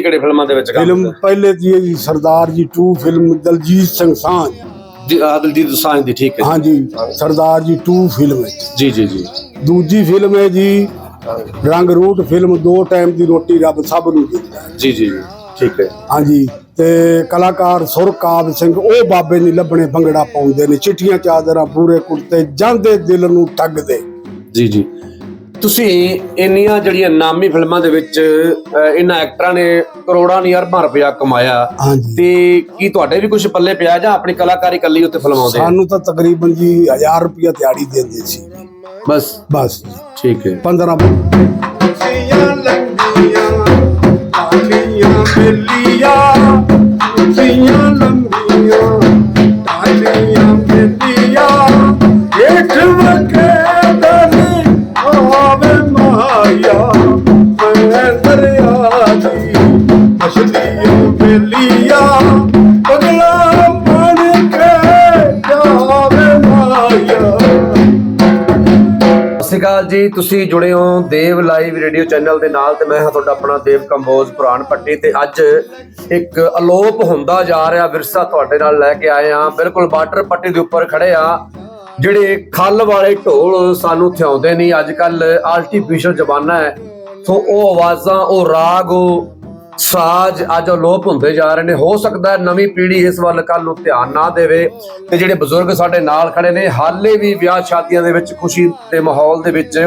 ਕਿਹੜੀ ਕਿਹੜੀ ਫਿਲਮਾਂ ਦੇ ਵਿੱਚ ਕੰਮ ਫਿਲਮ ਪਹਿਲੇ ਦੀ ਹੈ ਜੀ ਸਰਦਾਰ ਜੀ 2 ਫਿਲਮ ਦਲਜੀਤ ਸਿੰਘ ਸਾਂਝ। ਜੀ ਆਹ ਦਲਜੀਤ ਦੋਸਾਂਝ ਦੀ ਠੀਕ ਹੈ ਹਾਂਜੀ ਸਰਦਾਰ ਜੀ 2 ਫਿਲਮ ਹੈ। ਜੀ ਜੀ ਜੀ। ਦੂਜੀ ਫਿਲਮ ਹੈ ਜੀ ਰੰਗ ਰੂਟ ਫਿਲਮ ਦੋ ਟਾਈਮ ਦੀ ਰੋਟੀ ਰੱਬ ਸਭ ਨੂੰ ਦਿੰਦਾ ਹੈ। ਜੀ ਜੀ ਜੀ ਠੀਕ ਹੈ। ਹਾਂਜੀ ਤੇ ਕਲਾਕਾਰ ਸੁਰਕਾਬ ਸਿੰਘ ਉਹ ਬਾਬੇ ਨਹੀਂ ਲੱਭਣੇ ਭੰਗੜਾ ਪਾਉਂਦੇ ਨੇ ਚਿੱਟੀਆਂ ਚਾਦਰਾਂ ਪੂਰੇ ਕੁੜਤੇ ਜਾਂਦੇ ਦਿਲ ਨੂੰ ਠੱਗਦੇ। ਜੀ ਜੀ। ਤੁਸੀਂ ਇੰਨੀਆਂ ਜਿਹੜੀਆਂ ਨਾਮੀ ਫਿਲਮਾਂ ਦੇ ਵਿੱਚ ਅਹ, ਇਹਨਾਂ ਐਕਟਰਾਂ ਨੇ ਕਰੋੜਾਂ ਨਹੀਂ ਅਰਬਾਂ ਰੁਪਇਆ ਕਮਾਇਆ। ਹਾਂਜੀ। ਤੇ ਕੀ ਤੁਹਾਡੇ ਵੀ ਕੁਝ ਪੱਲੇ ਪਿਆ ਜਾਂ ਆਪਣੀ ਕਲਾਕਾਰੀ ਕੱਲੀ ਉੱਤੇ ਫਿਲਮਾਉਂਦੇ ਆ? ਸਾਨੂੰ ਤਾਂ ਤਕਰੀਬਨ ਜੀ 1000 ਰੁਪਇਆ ਦਿਹਾੜੀ ਦਿੰਦੇ ਸੀ। ਬਸ। ਬਸ। ਠੀਕ ਹੈ। 15 ਕੁਰਸੀਆਂ ਲੰਗੀਆਂ ਟਾਲੀਆਂ ਬੇਲੀਆਂ ਕੁਰਸੀਆਂ ਲੰਗੀਆਂ ਮਾਇਆ ਮੈਂ ਦਰਿਆ ਦੀ ਮਛਲੀਆਂ ਬੇਲੀਆਂ ਪਗਲਾ ਬਣ ਕੇ ਜਾਵੇ ਮਾਇਆ। ਸਤਿ ਸ਼੍ਰੀ ਅਕਾਲ ਜੀ, ਤੁਸੀਂ ਜੁੜੇ ਹੋ ਦੇਵ ਲਾਈਵ ਰੇਡੀਓ ਚੈਨਲ ਦੇ ਨਾਲ ਤੇ ਮੈਂ ਹਾਂ ਤੁਹਾਡਾ ਆਪਣਾ ਦੇਵ ਕੰਬੋਜ ਪੁਰਾਣ ਪੱਟੀ ਤੇ ਅੱਜ ਇੱਕ ਅਲੋਪ ਹੁੰਦਾ ਜਾ ਰਿਹਾ ਵਿਰਸਾ ਤੁਹਾਡੇ ਨਾਲ ਲੈ ਕੇ ਆਏ ਆ ਬਿਲਕੁਲ ਬਾਰਡਰ ਪੱਟੀ ਦੇ ਉੱਪਰ ਖੜੇ ਆ ਜਿਹੜੇ ਖੱਲ ਵਾਲੇ ਢੋਲ ਸਾਨੂੰ ਥਿਆਉਂਦੇ ਨਹੀਂ ਅੱਜ ਕੱਲ ਆਰਟੀਫੀਸ਼ੀਅਲ ਜ਼ਮਾਨਾ ਹੈ। ਸੋ ਉਹ ਆਵਾਜ਼ਾਂ, ਉਹ ਰਾਗ, ਉਹ ਸਾਜ਼ ਅੱਜ ਅਲੋਪ ਹੁੰਦੇ ਜਾ ਰਹੇ ਨੇ। ਹੋ ਸਕਦਾ ਹੈ ਨਵੀਂ ਪੀੜ੍ਹੀ ਇਸ ਵੱਲ ਕੱਲ ਨੂੰ ਧਿਆਨ ਨਾ ਦੇਵੇ ਤੇ ਜਿਹੜੇ ਬਜ਼ੁਰਗ ਸਾਡੇ ਨਾਲ ਖੜੇ ਨੇ, ਹਾਲੇ ਵੀ ਵਿਆਹ ਸ਼ਾਦੀਆਂ ਦੇ ਵਿੱਚ, ਖੁਸ਼ੀ ਦੇ ਮਾਹੌਲ ਦੇ ਵਿੱਚ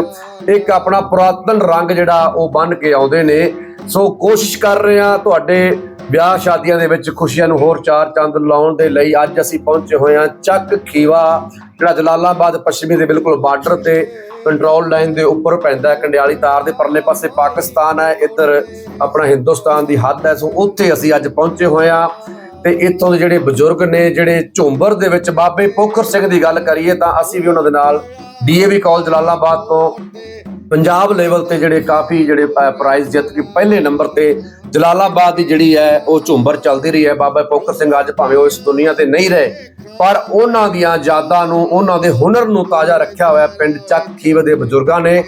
ਇੱਕ ਆਪਣਾ ਪੁਰਾਤਨ ਰੰਗ ਜਿਹੜਾ ਉਹ ਬੰਨ ਕੇ ਆਉਂਦੇ ਨੇ। ਸੋ ਕੋਸ਼ਿਸ਼ ਕਰ ਰਹੇ ਹਾਂ ਤੁਹਾਡੇ ਵਿਆਹ ਸ਼ਾਦੀਆਂ ਦੇ ਵਿੱਚ ਖੁਸ਼ੀਆਂ ਨੂੰ ਹੋਰ ਚਾਰ ਚੰਦ ਲਾਉਣ ਦੇ ਲਈ ਅੱਜ ਅਸੀਂ ਪਹੁੰਚੇ ਹੋਏ ਹਾਂ ਚੱਕ ਖੀਵਾ, ਜਿਹੜਾ ਜਲਾਲਾਬਾਦ ਪੱਛਮੀ ਦੇ ਬਿਲਕੁਲ ਬਾਰਡਰ ਤੇ ਕੰਟਰੋਲ ਲਾਈਨ ਦੇ ਉੱਪਰ ਪੈਂਦਾ ਹੈ। ਕੰਡਿਆਲੀ ਤਾਰ ਦੇ ਪਰਲੇ ਪਾਸੇ ਪਾਕਿਸਤਾਨ ਹੈ, ਇੱਧਰ ਆਪਣਾ ਹਿੰਦੁਸਤਾਨ ਦੀ ਹੱਦ ਹੈ। ਸੋ ਉੱਥੇ ਅਸੀਂ ਅੱਜ ਪਹੁੰਚੇ ਹੋਏ ਹਾਂ ਤੇ ਇੱਥੋਂ ਦੇ ਜਿਹੜੇ ਬਜ਼ੁਰਗ ਨੇ, ਜਿਹੜੇ ਝੁੰਬਰ ਦੇ ਵਿੱਚ ਬਾਬੇ ਪੋਖਰ ਸਿੰਘ ਦੀ ਗੱਲ ਕਰੀਏ ਤਾਂ ਅਸੀਂ ਵੀ ਉਹਨਾਂ ਦੇ ਨਾਲ ਡੀਏਵੀ ਕਾਲਜ ਜਲਾਲਾਬਾਦ ਤੋਂ ਪੰਜਾਬ ਲੈਵਲ ਤੇ ਜਿਹੜੇ ਕਾਫੀ ਜਿਹੜੇ ਪ੍ਰਾਈਜ਼ ਜਿੱਤ ਕੇ ਪਹਿਲੇ ਨੰਬਰ ਤੇ ਜਲਾਲਾਬਾਦ ਦੀ ਜਿਹੜੀ ਹੈ, ਉਹ ਝੁੰਬਰ ਚੱਲਦੀ ਰਹੀ ਹੈ। ਬਾਬਾ ਪੋਖਰ ਸਿੰਘ ਅੱਜ ਭਾਵੇਂ ਉਹ ਇਸ ਦੁਨੀਆ ਤੇ ਨਹੀਂ ਰਹੇ, ਪਰ ਉਹਨਾਂ ਦੀਆਂ ਯਾਦਾਂ ਨੂੰ, ਉਹਨਾਂ ਦੇ ਹੁਨਰ ਨੂੰ ਤਾਜ਼ਾ ਰੱਖਿਆ ਹੋਇਆ ਪਿੰਡ ਚੱਕ ਖੀਵ ਦੇ ਬਜ਼ੁਰਗਾਂ ਨੇ।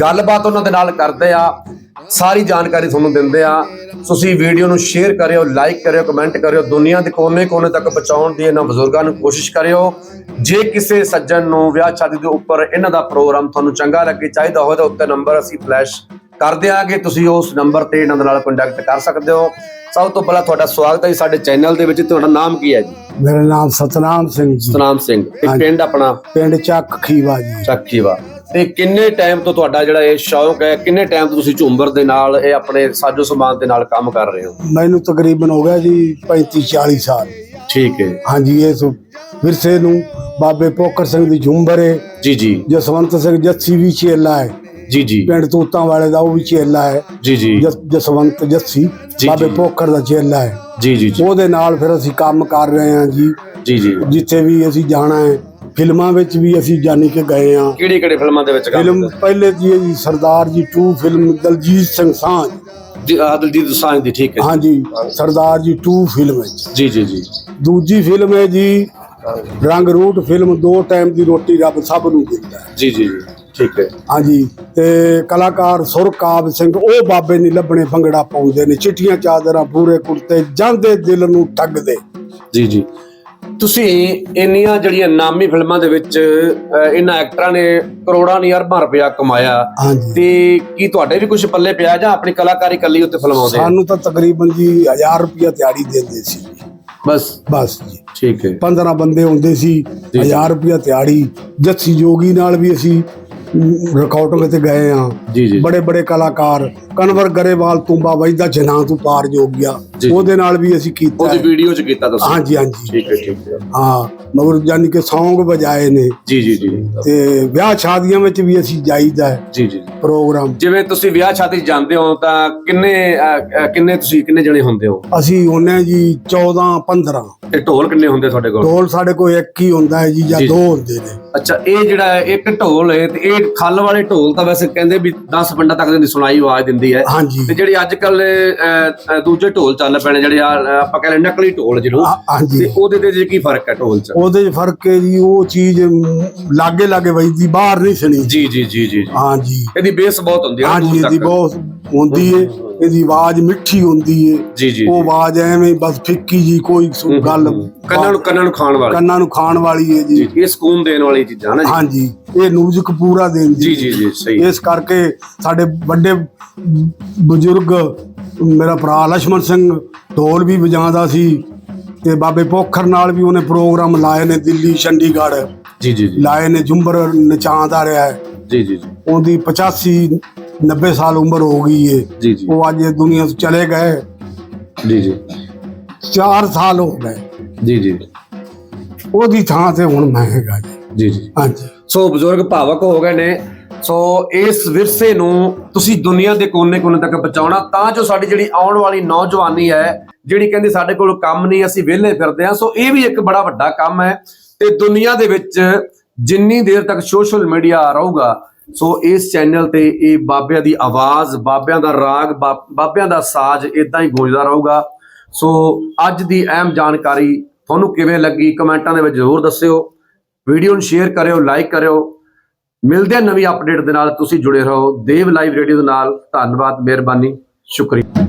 ਗੱਲਬਾਤ ਉਹਨਾਂ ਦੇ ਨਾਲ ਕਰਦੇ ਆ। ਸਾਰੀ ਜਾਣਕਾਰੀ ਤੁਹਾਨੂੰ ਦਿੰਦੇ ਆ। ਤੁਸੀਂ ਵੀਡੀਓ ਨੂੰ ਸ਼ੇਅਰ ਕਰਿਓ ਲਾਈਕ ਕਰਿਓ ਕਮੈਂਟ ਕਰਿਓ। ਦੁਨੀਆ ਦੇ ਕੋਨੇ-ਕੋਨੇ ਤੱਕ ਪਹੁੰਚਾਉਣ ਦੀ ਇਹਨਾਂ ਬਜ਼ੁਰਗਾਂ ਨੂੰ ਕੋਸ਼ਿਸ਼ ਕਰਿਓ। ਜੇ ਕਿਸੇ ਸੱਜਣ ਨੂੰ ਵਿਆਹ ਸ਼ਾਦੀ ਦੇ ਉੱਪਰ ਇਹਨਾਂ ਦਾ ਪ੍ਰੋਗਰਾਮ ਤੁਹਾਨੂੰ ਚੰਗਾ ਲੱਗੇ ਚਾਹੀਦਾ ਹੋਵੇ ਤਾਂ ਉੱਤੇ ਨੰਬਰ ਅਸੀਂ ਫਲੈਸ਼ ਕਰ ਦਿਆਂਗੇ। ਤੁਸੀਂ ਉਸ ਨੰਬਰ ਤੇ ਇਹਨਾਂ ਨਾਲ ਕੰਟੈਕਟ ਕਰ ਸਕਦੇ ਹੋ। ਸਭ ਤੋਂ ਪਹਿਲਾਂ ਤੁਹਾਡਾ ਸਵਾਗਤ ਹੈ ਸਾਡੇ ਚੈਨਲ ਦੇ ਵਿੱਚ। ਤੁਹਾਡਾ ਨਾਮ ਕੀ ਹੈ ਜੀ? ਮੇਰਾ ਨਾਮ ਸਤਨਾਮ ਸਿੰਘ ਜੀ। ਸਤਨਾਮ ਸਿੰਘ। ਤੇ। ਪਿੰਡ ਆਪਣਾ? ਪਿੰਡ ਚੱਕ ਖੀਵਾ ਜੀ। ਚੱਕੀਵਾ ਤੇ ਕਿੰਨੇ ਟਾਈਮ ਤੋਂ ਤੁਹਾਡਾ ਜਿਹੜਾ ਇਹ ਸ਼ੌਂਕ ਹੈ ਕਿੰਨੇ ਟਾਈਮ ਤੋਂ ਤੁਸੀਂ ਝੂੰਬਰ ਦੇ ਨਾਲ ਇਹ ਆਪਣੇ ਸਾਜੋ ਸਮਾਨ ਦੇ ਨਾਲ ਕੰਮ ਕਰ ਰਹੇ ਹੋ? ਮੈਨੂੰ ਤਕਰੀਬਨ ਹੋ ਗਿਆ ਜੀ 35 40 ਸਾਲ। ਠੀਕ ਹੈ। ਹਾਂਜੀ ਇਸ ਵਿਰਸੇ ਨੂੰ ਬਾਬੇ ਪੋਕਰ ਸਿੰਘ ਦੀ ਝੁੰਬਰੇ ਜੀ ਜੀ। ਜਸਵੰਤ ਸਿੰਘ ਜੱਸੀ ਵੀ ਚੇਲਾ ਹੈ ਜੀ ਜੀ। ਪਿੰਡ ਤੂਤਾਂ ਵਾਲੇ ਦਾ ਉਹ ਵੀ ਚੇਲਾ ਹੈ ਜੀ ਜੀ। ਜਸ- ਜਸਵੰਤ ਜੱਸੀ ਬਾਬੇ ਜੀ। ਪੋਕਰ ਦਾ ਚੇਲਾ ਹੈ ਜੀ ਜੀ ਜੀ। ਉਹਦੇ ਨਾਲ ਫਿਰ ਅਸੀਂ ਕੰਮ ਕਰ ਰਹੇ ਹਾਂ ਜੀ। ਜੀ ਜੀ। ਜਿੱਥੇ ਵੀ ਅਸੀਂ ਜਾਣਾ ਹੈ ਫਿਲਮਾਂ ਵਿੱਚ ਵੀ ਅਸੀਂ ਜਾਣੀ ਕਿ ਗਏ ਹਾਂ। ਕਿਹੜੀ ਕਿਹੜੀ ਫਿਲਮਾਂ ਦੇ ਵਿੱਚ ਕੰਮ ਫਿਲਮ ਕੀਤਾ? ਪਹਿਲੇ ਦੀ ਹੈ ਜੀ ਸਰਦਾਰ ਜੀ 2 ਫਿਲਮ ਦਲਜੀਤ ਸਿੰਘ ਸਾਂਝ। ਜੀ ਆਹ ਦਲਜੀਤ ਦੋਸਾਂਝ ਦੀ ਠੀਕ ਹੈ। ਹਾਂਜੀ ਸਰਦਾਰ ਜੀ 2 ਫਿਲਮ ਹੈ ਜੀ। ਜੀ ਜੀ ਦੂਜੀ ਫਿਲਮ ਹੈ ਜੀ ਰੰਗ ਰੂਟ ਫਿਲਮ ਦੋ ਟਾਈਮ ਦੀ ਰੋਟੀ ਰੱਬ ਸਭ ਨੂੰ ਦਿੰਦਾ ਹੈ। ਜੀ ਜੀ ਜੀ। ਠੀਕ ਹੈ। ਹਾਂਜੀ ਤੇ ਕਲਾਕਾਰ ਸੁਰਕਾਬ ਸਿੰਘ ਉਹ ਬਾਬੇ ਨਹੀਂ ਲੱਭਣੇ ਭੰਗੜਾ ਪਾਉਂਦੇ ਨੇ ਚਿੱਟੀਆਂ ਚਾਦਰਾਂ ਪੂਰੇ ਕੁੜਤੇ ਜਾਂਦੇ ਦਿਲ ਨੂੰ ਠੱਗਦੇ। ਜੀ ਜੀ। ਤੁਸੀਂ ਇੰਨੀਆਂ ਜਿਹੜੀਆਂ ਨਾਮੀ ਫਿਲਮਾਂ ਦੇ ਵਿੱਚ ਅਹ, ਇਹਨਾਂ ਐਕਟਰਾਂ ਨੇ ਕਰੋੜਾਂ ਨਹੀਂ ਅਰਬਾਂ ਰੁਪਇਆ ਕਮਾਇਆ। ਹਾਂਜੀ। ਤੇ ਕੀ ਤੁਹਾਡੇ ਵੀ ਕੁਝ ਪੱਲੇ ਪਿਆ ਜਾਂ ਆਪਣੀ ਕਲਾਕਾਰੀ ਕੱਲੀ ਉੱਤੇ ਫਿਲਮਾਉਂਦੇ ਆ? ਸਾਨੂੰ ਤਾਂ ਤਕਰੀਬਨ ਜੀ 1000 ਰੁਪਇਆ ਦਿਹਾੜੀ ਦਿੰਦੇ ਸੀ। ਬਸ। ਬਸ ਜੀ। ਠੀਕ ਹੈ। 15 ਬੰਦੇ ਹੁੰਦੇ ਸੀ ਜੀ। 1000 ਰੁਪਇਆ ਦਿਹਾੜੀ। ਜੱਸੀ ਜੋਗੀ ਨਾਲ ਵੀ ਅਸੀਂ ਰਿਕਾਰਡਿੰਗ ਤੇ ਗਏ ਆ ਜੀ ਜੀ। ਬੜੇ ਬੜੇ ਕਲਾਕਾਰ ਕਨਵਰ ਗਰੇਵਾਲ ਤੁੰਬਾ ਵਜਦਾ ਜਨਾਂ ਤੋਂ ਪਾਰ ਜੋ ਗਿਆ ਜੀ। ਉਹਦੇ ਨਾਲ ਵੀ ਅਸੀਂ ਕੀਤਾ ਉਹਦੀ ਹੈ। ਵੀਡੀਓ ਚ ਕੀਤਾ ਤੁਸੀਂ ਹਾਂਜੀ ਹਾਂਜੀ। ਠੀਕ ਹੈ ਠੀਕ ਹੈ। ਹਾਂ ਮਗਰ ਜਾਨੀ ਕਿ Song ਵਜਾਏ ਨੇ। ਜੀ ਜੀ ਜੀ। ਤੇ ਵਿਆਹ ਸ਼ਾਦੀਆਂ ਵਿੱਚ ਵੀ ਅਸੀਂ ਜਾਈਦਾ ਹੈ। ਜੀ ਜੀ। ਪ੍ਰੋਗਰਾਮ। ਜਿਵੇਂ ਤੁਸੀਂ ਵਿਆਹ ਸ਼ਾਦੀ 'ਚ ਜਾਂਦੇ ਹੋ ਤਾਂ ਕਿੰਨੇ ਅਹ, ਅਹ, ਕਿੰਨੇ ਤੁਸੀਂ ਕਿੰਨੇ ਜਣੇ ਹੁੰਦੇ ਹੋ? ਅਸੀਂ ਹੁੰਨੇ ਜੀ 14 15 ਤੇ ਢੋਲ ਕਿੰਨੇ ਹੁੰਦੇ ਤੁਹਾਡੇ ਕੋਲ? ਢੋਲ ਸਾਡੇ ਕੋਲ ਇੱਕ ਹੀ ਹੁੰਦਾ ਹੈ ਜੀ ਜਾਂ ਜੀ। ਦੋ ਹੁੰਦੇ ਨੇ। ਅੱਛਾ ਇਹ ਜਿਹੜਾ ਹੈ, ਇੱਕ ਢੋਲ ਹੈ ਤੇ ਇਹ ਖੱਲ ਵਾਲੇ ਢੋਲ ਤਾਂ ਵੈਸੇ ਕਹਿੰਦੇ ਵੀ 10 ਪਿੰਡਾਂ ਤੱਕ ਦੀ ਸੁਣਾਈ ਆਵਾਜ਼ ਦਿੰਦੀ ਹੈ। ਹਾਂਜੀ। ਤੇ ਜਿਹੜੇ ਅੱਜ ਕੱਲ ਦੂਜੇ ਢੋਲ ਚੱਲ ਪਏ ਨੇ ਜਿਹੜੇ ਆ ਆਪਾਂ ਕਹਿੰਦੇ ਨਕਲੀ ਢੋਲ ਜਿਹਨੂੰ ਹਾਂਜੀ। ਤੇ ਉਹਦੇ ਤੇ ਜੀ ਕੀ ਫ਼ਰਕ ਹੈ ਢੋਲ 'ਚ? ਉਹਦੇ 'ਚ ਫ਼ਰਕ ਹੈ ਜੀ ਉਹ ਚੀਜ਼ ਲਾਗੇ ਲਾਗੇ ਵੱਜਦੀ ਬਾਹਰ ਨਹੀਂ ਸੁਣੀ। ਜੀ ਜੀ ਜੀ ਜੀ ਜੀ। ਹਾਂਜੀ ਇਹਦੀ ਬੇਸ ਬਹੁਤ ਹੁੰਦੀ ਹੈ ਨਾ ਹਾਂਜੀ ਦੂਰ ਇਹਦੀ ਤੱਕ। ਬਹੁਤ ਹੁੰਦੀ ਹੈ ਇਹਦੀ ਆਵਾਜ਼ ਮਿੱਠੀ ਹੁੰਦੀ ਹੈ। ਜੀ ਜੀ ਉਹ ਆਵਾਜ਼ ਐਵੇਂ ਬਸ ਫਿੱਕੀ ਜੀ ਕੋਈ ਸੁ- ਗੱਲ ਕੰਨਾਂ ਨੂੰ ਕੰਨਾਂ ਨੂੰ ਖਾਣ ਵਾਲੀ। ਕੰਨਾਂ ਨੂੰ ਖਾਣ ਵਾਲੀ ਹੈ ਜੀ। ਜੀ ਇਹ ਸਕੂਨ ਦੇਣ ਵਾਲੀ ਚੀਜ਼ਾਂ ਨਾ ਜੀ। ਹਾਂਜੀ ਇਹ ਨੂਜ ਕਪੂਰਾ ਦੇਣ ਜੀ ਜੀ ਜੀ ਸਹੀ ਇਸ ਕਰਕੇ ਸਾਡੇ ਵੱਡੇ ਬਜ਼ੁਰਗ ਮੇਰਾ ਭਰਾ ਲਛਮਣ ਸਿੰਘ ਢੋਲ ਵੀ ਵਜਾਉਂਦਾ ਸੀ ਤੇ ਬਾਬੇ ਪੋਖਰ ਨਾਲ ਵੀ ਉਹਨੇ ਪ੍ਰੋਗਰਾਮ ਲਾਏ ਨੇ ਦਿੱਲੀ ਚੰਡੀਗੜ੍ਹ। ਜੀ ਜੀ ਜੀ। ਲਾਏ ਨੇ ਜੁੰਬਰ ਨਚਾਉਂਦਾ ਰਿਹਾ ਹੈ। ਜੀ ਜੀ ਜੀ। ਉਹਦੀ 85 90 ਸਾਲ ਉਮਰ ਹੋ ਗਈ ਏ। ਜੀ ਜੀ। ਉਹ ਅੱਜ ਦੁਨੀਆ ਤੋਂ ਚਲੇ ਗਏ। ਜੀ ਜੀ। 4 ਸਾਲ ਹੋ ਗਏ। ਜੀ ਜੀ। ਉਹਦੀ ਥਾਂ ਤੇ ਹੁਣ ਮੈਂ ਹੈਗਾ ਜੀ। ਜੀ। ਜੀ ਹਾਂਜੀ। ਸੋ ਬਜ਼ੁਰਗ ਭਾਵਕ ਹੋ ਗਏ ਨੇ। ਸੋ ਇਸ ਵਿਰਸੇ ਨੂੰ ਤੁਸੀਂ ਦੁਨੀਆ ਦੇ ਕੋਨੇ-ਕੋਨੇ ਤੱਕ ਪਹੁੰਚਾਉਣਾ ਤਾਂ ਜੋ ਸਾਡੀ ਜਿਹੜੀ ਆਉਣ ਵਾਲੀ ਨੌਜਵਾਨੀ ਹੈ ਜਿਹੜੀ ਕਹਿੰਦੀ ਸਾਡੇ ਕੋਲ ਕੰਮ ਨਹੀਂ ਅਸੀਂ ਵਿਹਲੇ ਫਿਰਦੇ ਹਾਂ। ਸੋ ਇਹ ਵੀ ਇੱਕ ਬੜਾ ਵੱਡਾ ਕੰਮ ਹੈ ਤੇ ਦੁਨੀਆ ਦੇ ਵਿੱਚ ਜਿੰਨੀ ਦੇਰ ਤੱਕ ਸੋਸ਼ਲ ਮੀਡੀਆ ਰਹੂਗਾ ਸੋ ਇਸ ਚੈਨਲ ਤੇ ਇਹ ਬਾਬਿਆਂ ਦੀ ਆਵਾਜ਼ ਬਾਬਿਆਂ ਦਾ ਰਾਗ ਬਾਬਿਆਂ ਦਾ ਸਾਜ਼ ਇਦਾਂ ਹੀ ਗੂੰਜਦਾ ਰਹੂਗਾ। ਸੋ ਅੱਜ ਦੀ ਅਹਿਮ ਜਾਣਕਾਰੀ ਤੁਹਾਨੂੰ ਕਿਵੇਂ ਲੱਗੀ ਕਮੈਂਟਾਂ ਦੇ ਵਿੱਚ ਜ਼ਰੂਰ ਦੱਸਿਓ। ਵੀਡੀਓ ਨੂੰ ਸ਼ੇਅਰ ਕਰਿਓ ਲਾਈਕ ਕਰਿਓ। ਮਿਲਦੇ ਹਾਂ ਨਵੀਂ ਅਪਡੇਟ ਦੇ ਨਾਲ। ਤੁਸੀਂ ਜੁੜੇ ਰਹੋ ਦੇਵ ਲਾਈਵ ਰੇਡੀਓ ਦੇ ਨਾਲ। ਧੰਨਵਾਦ, ਮਿਹਰਬਾਨੀ। ਸ਼ੁਕਰੀਆ।